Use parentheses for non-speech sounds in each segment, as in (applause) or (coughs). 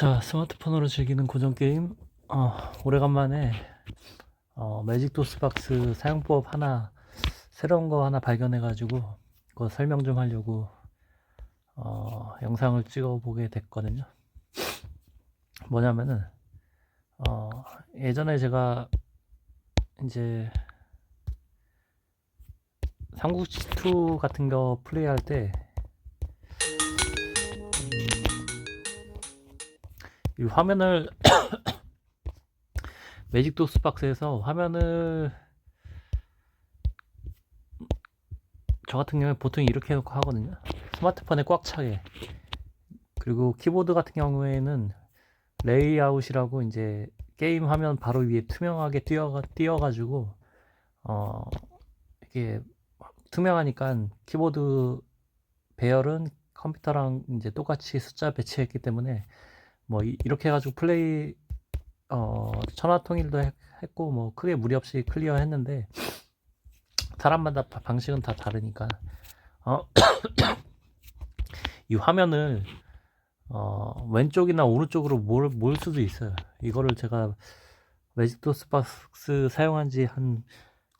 자, 스마트폰으로 즐기는 고전 게임. 어, 오래간만에 어, 매직 도스박스 사용법 하나 새로운 거 하나 발견해 가지고 그거 설명 좀 하려고 어, 영상을 찍어 보게 됐거든요. 뭐냐면은 어, 예전에 제가 이제 삼국지 2 같은 거 플레이할 때 이 화면을 (coughs) 매직 도스 박스에서 화면을 저 같은 경우에 보통 이렇게 해놓고 하거든요. 스마트폰에 꽉 차게. 그리고 키보드 같은 경우에는 레이아웃이라고 이제 게임 화면 바로 위에 투명하게 띄어가 띄어가지고 어 이게 투명하니까 키보드 배열은 컴퓨터랑 이제 똑같이 숫자 배치했기 때문에 뭐 이, 렇게 해가지고 플레이 어 천하통일도 했, 했고 뭐 크게 무리 없이 클리어 했는데 사람마다 바- 방식은 다 다르니까 어, (coughs) 이 화면을 어, 왼쪽이나 오른쪽으로 몰, 몰 수도 있어요. 이거를 제가 매직도스 박스 사용한 지한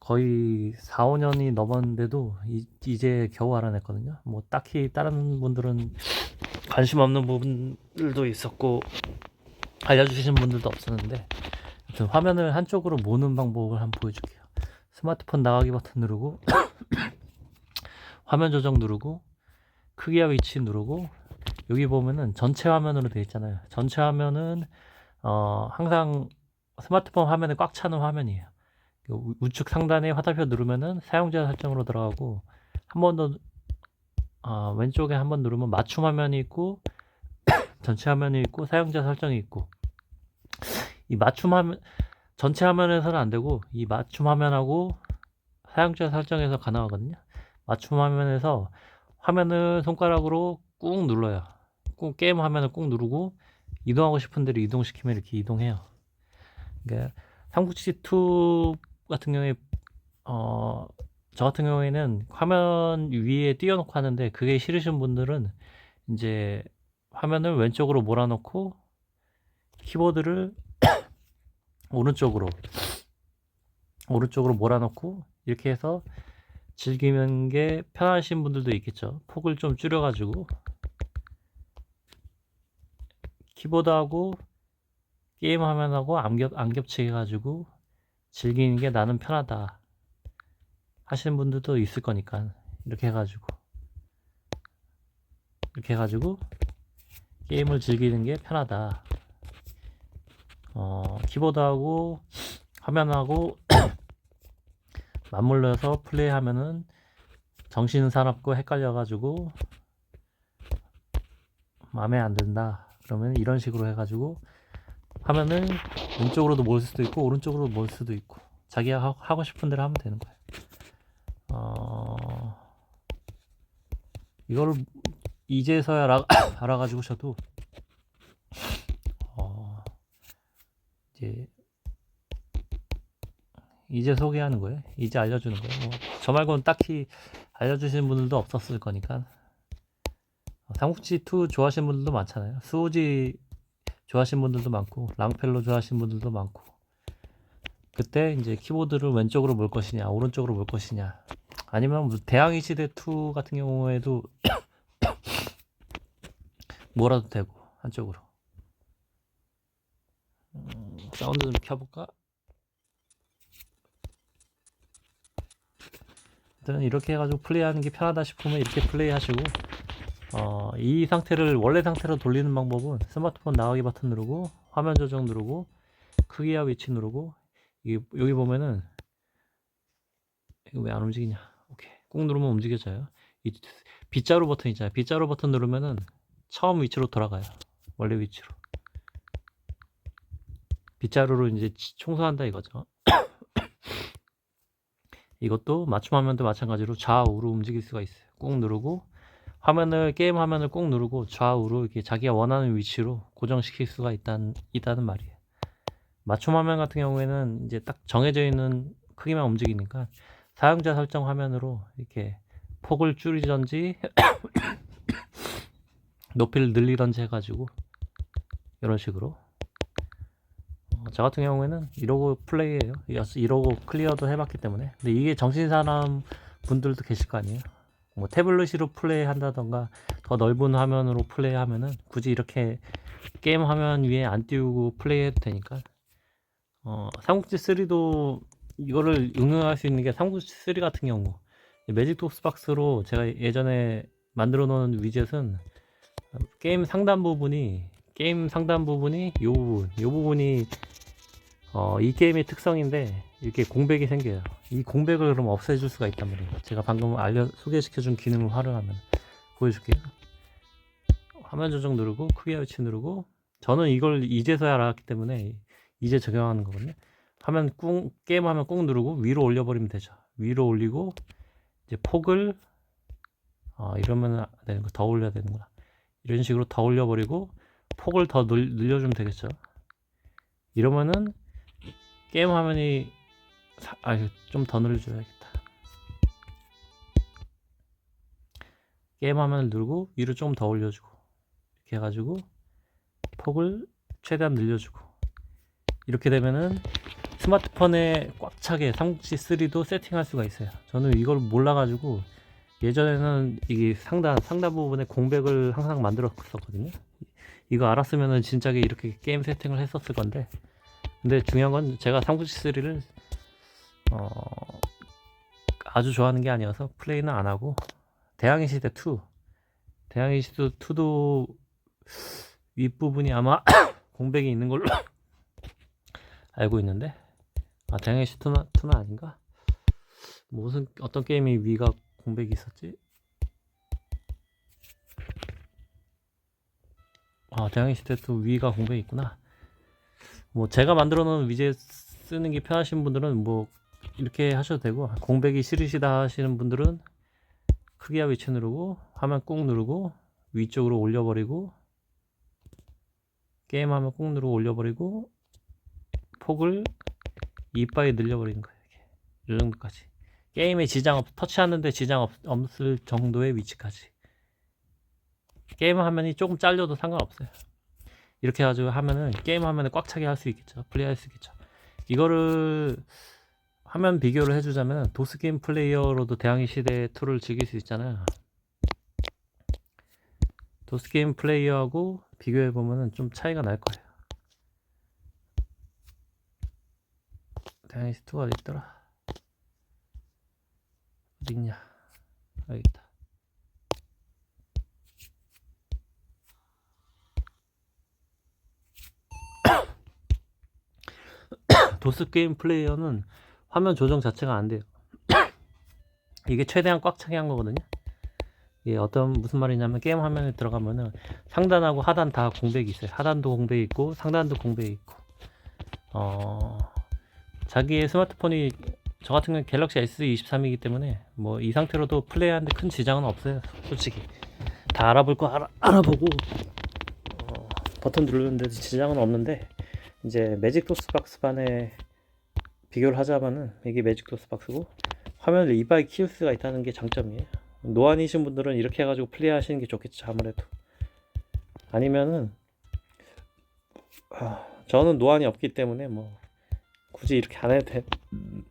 거의 4, 5년이 넘었는데도 이, 이제 겨우 알아냈거든요. 뭐 딱히 다른 분들은 관심 없는 부분들도 있었고 알려주시는 분들도 없었는데 아무튼 화면을 한쪽으로 모는 방법을 한번 보여줄게요. 스마트폰 나가기 버튼 누르고 (coughs) 화면 조정 누르고 크기와 위치 누르고 여기 보면은 전체 화면으로 되어 있잖아요. 전체 화면은 어, 항상 스마트폰 화면에 꽉 차는 화면이에요. 그 우- 우측 상단에 화살표 누르면은 사용자 설정으로 들어가고 한 번더 아, 왼쪽에 한 번 누르면 맞춤 화면이 있고 (coughs) 전체 화면이 있고 사용자 설정이 있고 이 맞춤 화면 전체 화면에서는 안 되고 이 맞춤 화면하고 사용자 설정에서 가능하거든요. 맞춤 화면에서 화면을 손가락으로 꾹 눌러요. 꾹 게임 화면을 꾹 누르고 이동하고 싶은 대로 이동시키면 이렇게 이동해요. 그러니까 삼국지 2 같은 경우에 어, 저 같은 경우에는 화면 위에 띄워놓고 하는데 그게 싫으신 분들은 이제 화면을 왼쪽으로 몰아놓고 키보드를 (coughs) 오른쪽으로 오른쪽으로 몰아놓고 이렇게 해서 즐기는 게 편하신 분들도 있겠죠. 폭을 좀 줄여가지고 키보드하고 게임 화면하고 안, 겹, 안 겹치게 해가지고 즐기는 게 나는 편하다. 하시는 분들도 있을 거니까. 이렇게 해가지고. 이렇게 해가지고 게임을 즐기는 게 편하다. 어, 키보드하고 화면하고 (coughs) 맞물려서 플레이하면은 정신 사납고 헷갈려가지고 마음에 안 든다. 그러면 이런 식으로 해가지고 화면을 왼쪽으로도 몰 수도 있고 오른쪽으로 몰 수도 있고 자기가 하- 하고 싶은 대로 하면 되는 거예요. 어... 이거를 이제서야 알아, (coughs) 알아가지고 저도 어... 이제 이제 소개하는 거예요. 이제 알려주는 거예요. 뭐, 저 말고는 딱히 알려주시는 분들도 없었을 거니까. 어, 삼국지 2 좋아하시는 분들도 많잖아요. 수호지 좋아하시는 분들도 많고, 랑펠로 좋아하시는 분들도 많고. 그때 이제 키보드를 왼쪽으로 몰 것이냐, 오른쪽으로 몰 것이냐. 아니면 뭐 대항해 시대 2 같은 경우에도 (coughs) 몰아도 되고, 한쪽으로. 음, 사운드 좀 켜볼까? 일단 이렇게 해가지고 플레이하는 게 편하다 싶으면 이렇게 플레이하시고 어, 이 상태를 원래 상태로 돌리는 방법은 스마트폰 나가기 버튼 누르고 화면 조정 누르고 크기와 위치 누르고 이 여기 보면은 이거 왜 안 움직이냐? 오케이. 꾹 누르면 움직여져요. 이 빗자루 버튼 있잖아요. 빗자루 버튼 누르면은 처음 위치로 돌아가요. 원래 위치로. 빗자루로 이제 치- 청소한다 이거죠. (coughs) 이것도 맞춤 화면도 마찬가지로 좌우로 움직일 수가 있어요. 꾹 누르고 화면을 게임 화면을 꾹 누르고 좌우로 이렇게 자기가 원하는 위치로 고정시킬 수가 있다는, 있다는 말이에요. 맞춤 화면 같은 경우에는 이제 딱 정해져 있는 크기만 움직이니까 사용자 설정 화면으로 이렇게 폭을 줄이든지 (coughs) 높이를 늘리든지 해가지고 이런 식으로. 어, 저 같은 경우에는 이러고 플레이해요. 이러고 클리어도 해봤기 때문에. 근데 이게 정신 사람 분들도 계실 거 아니에요 뭐 태블릿으로 플레이 한다던가 더 넓은 화면으로 플레이 하면은 굳이 이렇게 게임 화면 위에 안 띄우고 플레이 해도 되니까. 어 삼국지 3도 이거를 응용할 수 있는 게 삼국지 3 같은 경우. 매직 독스박스로 제가 예전에 만들어 놓은 위젯은 게임 상단 부분이 게임 상단 부분이 요 부분 요 부분이 어, 이 게임의 특성인데 이렇게 공백이 생겨요. 이 공백을 그럼 없애줄 수가 있단 말이에요. 제가 방금 알려 소개시켜준 기능을 활용하면 보여줄게요. 화면 조정 누르고 크기 위치 누르고 저는 이걸 이제서야 알았기 때문에 이제 적용하는 거거든요. 화면 꾹 게임 화면 꾹 누르고 위로 올려버리면 되죠. 위로 올리고 이제 폭을 어, 이러면 안 되는 거 더 올려야 되는구나. 이런 식으로 더 올려버리고 폭을 더 늘, 늘려주면 되겠죠. 이러면은 게임 화면이 아, 좀더 늘려줘야겠다. 게임 화면을 누르고 위로 좀더 올려주고 이렇게 해가지고 폭을 최대한 늘려주고 이렇게 되면은 스마트폰에 꽉 차게 삼국지 3도 세팅할 수가 있어요. 저는 이걸 몰라가지고 예전에는 이게 상단 상단 부분에 공백을 항상 만들었었거든요. 이거 알았으면은 진작에 이렇게 게임 세팅을 했었을 건데 근데 중요한 건 제가 삼국지 3를 어, 아주 좋아하는 게 아니어서 플레이는 안 하고 대항해 시대 2 대항해 시대 2도 윗부분이 아마 (coughs) 공백이 있는 걸로 (coughs) 알고 있는데 아 대항해 시대 2는, 2는 아닌가? 무슨 어떤 게임이 위가 공백이 있었지? 아 대항해 시대 2 위가 공백이 있구나 뭐 제가 만들어 놓은 위젯 쓰는 게 편하신 분들은 뭐 이렇게 하셔도 되고 공백이 싫으시다 하시는 분들은 크기와 위치 누르고 화면 꾹 누르고 위쪽으로 올려버리고 게임 화면 꾹 누르고 올려버리고 폭을 이빠이 늘려버리는 거예요 이렇게. 이 정도까지. 게임에 지장 없 터치하는데 지장 없, 없을 정도의 위치까지. 게임 화면이 조금 잘려도 상관없어요 이렇게 해가지고 하면은 게임 화면에 꽉 차게 할 수 있겠죠. 플레이할 수 있겠죠. 이거를 화면 비교를 해주자면 도스 게임 플레이어로도 대항해 시대 2를 즐길 수 있잖아요. 도스 게임 플레이어하고 비교해 보면은 좀 차이가 날 거예요. 대항해 시대 2가 어디 있더라? 어디 있냐? 여기 있다 도스 게임 플레이어는 화면 조정 자체가 안 돼요. (coughs) 이게 최대한 꽉 차게 한 거거든요. 이게 어떤 무슨 말이냐면 게임 화면에 들어가면은 상단하고 하단 다 공백이 있어요. 하단도 공백이 있고 상단도 공백이 있고. 어 자기의 스마트폰이 저 같은 경우는 갤럭시 S23이기 때문에 뭐 이 상태로도 플레이하는데 큰 지장은 없어요. 솔직히 다 알아볼 거 알아, 알아보고 어, 버튼 누르는데도 지장은 없는데 이제 매직 도스 박스 반에 비교를 하자면은 이게 매직 도스 박스고 화면을 이빨 키울 수가 있다는 게 장점이에요. 노안이신 분들은 이렇게 해가지고 플레이 하시는 게 좋겠죠 아무래도 아니면은 아, 저는 노안이 없기 때문에 뭐 굳이 이렇게 안 해도, 되,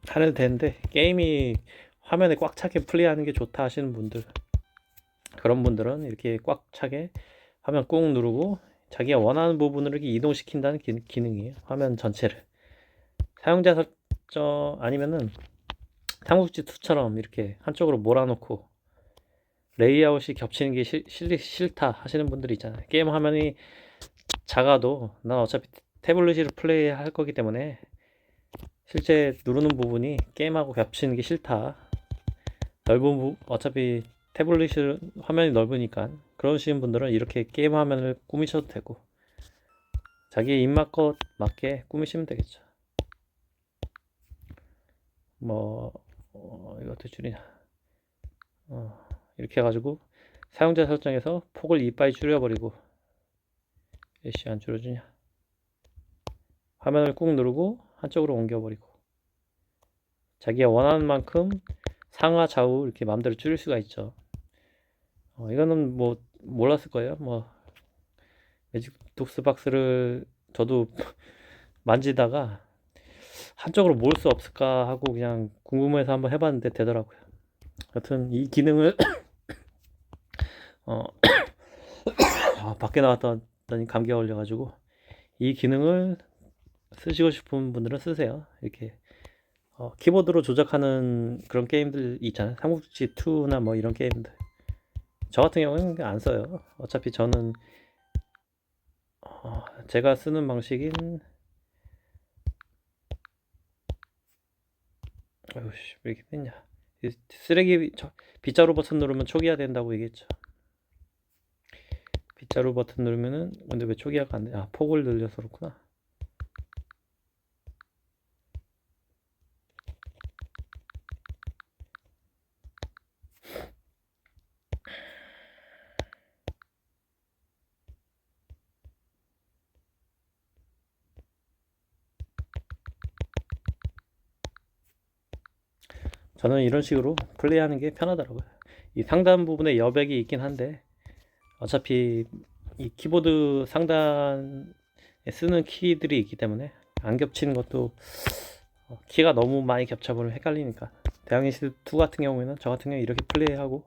안 해도 되는데 게임이 화면에 꽉 차게 플레이하는 게 좋다 하시는 분들 그런 분들은 이렇게 꽉 차게 화면 꾹 누르고 자기가 원하는 부분을 이렇게 이동시킨다는 기, 기능이에요. 화면 전체를. 사용자 설정 아니면은 삼국지 2처럼 이렇게 한쪽으로 몰아놓고 레이아웃이 겹치는 게 싫, 싫다 하시는 분들이 있잖아요. 게임 화면이 작아도 난 어차피 태블릿으로 플레이 할 거기 때문에 실제 누르는 부분이 게임하고 겹치는 게 싫다. 넓은 부, 어차피 태블릿 화면이 넓으니까 그러시는 분들은 이렇게 게임 화면을 꾸미셔도 되고 자기 입맛껏 맞게 꾸미시면 되겠죠. 뭐 어, 이것도 줄이냐. 어, 이렇게 해가지고 사용자 설정에서 폭을 이빠이 줄여버리고 몇시 안 줄여주냐. 화면을 꾹 누르고 한쪽으로 옮겨버리고 자기가 원하는 만큼 상하 좌우 이렇게 마음대로 줄일 수가 있죠. 어, 이거는 뭐 몰랐을 거예요. 뭐 매직 독스 박스를 저도 (laughs) 만지다가 한쪽으로 모을 수 없을까 하고 그냥 궁금해서 한번 해봤는데 되더라고요. 여튼 이 기능을 (coughs) 어 (coughs) 아, 밖에 나왔더니 감기가 걸려가지고 이 기능을 쓰시고 싶은 분들은 쓰세요. 이렇게 어, 키보드로 조작하는 그런 게임들 있잖아요. 삼국지 2나 뭐 이런 게임들. 저 같은 경우는 안 써요. 어차피 저는 어, 제가 쓰는 방식인 어우씨 왜 이렇게 됐냐. 이 쓰레기 저, 빗자루 버튼 누르면 초기화 된다고 얘기했죠. 빗자루 버튼 누르면은 근데 왜 초기화가 안돼? 아 폭을 늘려서 그렇구나 저는 이런 식으로 플레이하는 게 편하더라고요. 이 상단 부분에 여백이 있긴 한데 어차피 이 키보드 상단에 쓰는 키들이 있기 때문에 안 겹치는 것도 어, 키가 너무 많이 겹쳐버리면 헷갈리니까 대항해 시드 2 같은 경우에는 저 같은 경우에 이렇게 플레이하고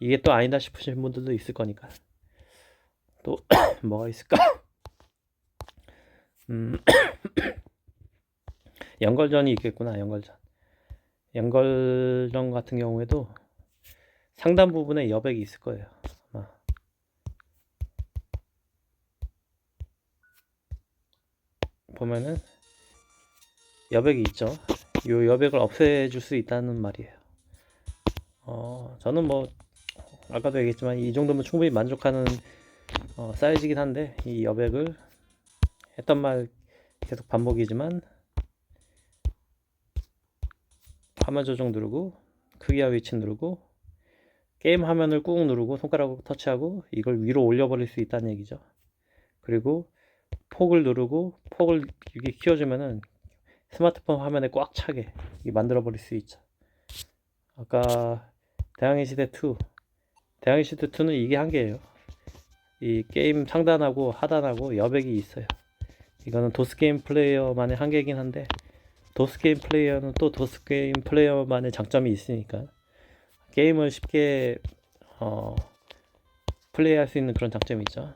이게 또 아니다 싶으신 분들도 있을 거니까 또 (coughs) 뭐가 있을까? (coughs) 음 (coughs) 연걸전이 있겠구나 연걸전 연걸전 같은 경우에도 상단 부분에 여백이 있을 거예요. 아마. 보면은 여백이 있죠. 이 여백을 없애줄 수 있다는 말이에요. 어, 저는 뭐 아까도 얘기했지만 이 정도면 충분히 만족하는 어, 사이즈긴 한데 이 여백을 했던 말 계속 반복이지만 화면 조정 누르고 크기와 위치 누르고 게임 화면을 꾹 누르고 손가락으로 터치하고 이걸 위로 올려버릴 수 있다는 얘기죠. 그리고 폭을 누르고 폭을 이렇게 키워주면은 스마트폰 화면에 꽉 차게 만들어 버릴 수 있죠. 아까 대항해 시대 2 대항해 시대 2는 이게 한계예요. 이 게임 상단하고 하단하고 여백이 있어요. 이거는 도스 게임 플레이어만의 한계이긴 한데 도스 게임 플레이어는 또 도스 게임 플레이어만의 장점이 있으니까 게임을 쉽게 어, 플레이할 수 있는 그런 장점이 있죠.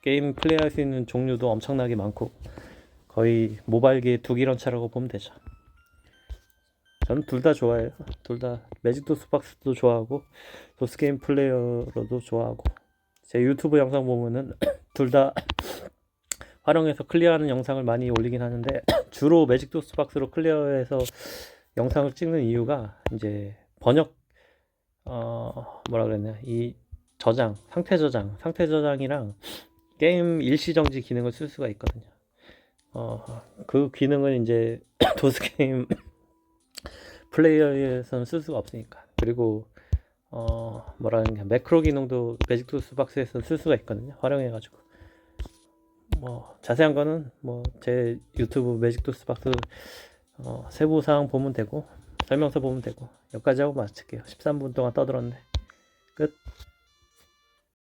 게임 플레이할 수 있는 종류도 엄청나게 많고 거의 모바일계 두기런 차라고 보면 되죠. 저는 둘 다 좋아해요. 둘 다 매직 도스 박스도 좋아하고 도스 게임 플레이어로도 좋아하고 제 유튜브 영상 보면은 (clears throat) 둘 다 활용해서 클리어하는 영상을 많이 올리긴 하는데 (coughs) 주로 매직 도스 박스로 클리어해서 영상을 찍는 이유가 이제 번역 어 뭐라 그랬냐 이 저장 상태 저장 상태 저장이랑 게임 일시 정지 기능을 쓸 수가 있거든요. 어그 기능은 이제 (coughs) 도스 게임 (coughs) 플레이어에서는 쓸 수가 없으니까 그리고 어 뭐라 그러냐 매크로 기능도 매직 도스 박스에서 쓸 수가 있거든요. 활용해 가지고 뭐 자세한 거는 뭐 제 유튜브 매직 도스 박스 어, 세부 사항 보면 되고 설명서 보면 되고 여기까지 하고 마칠게요. 13분 동안 떠들었네. 끝.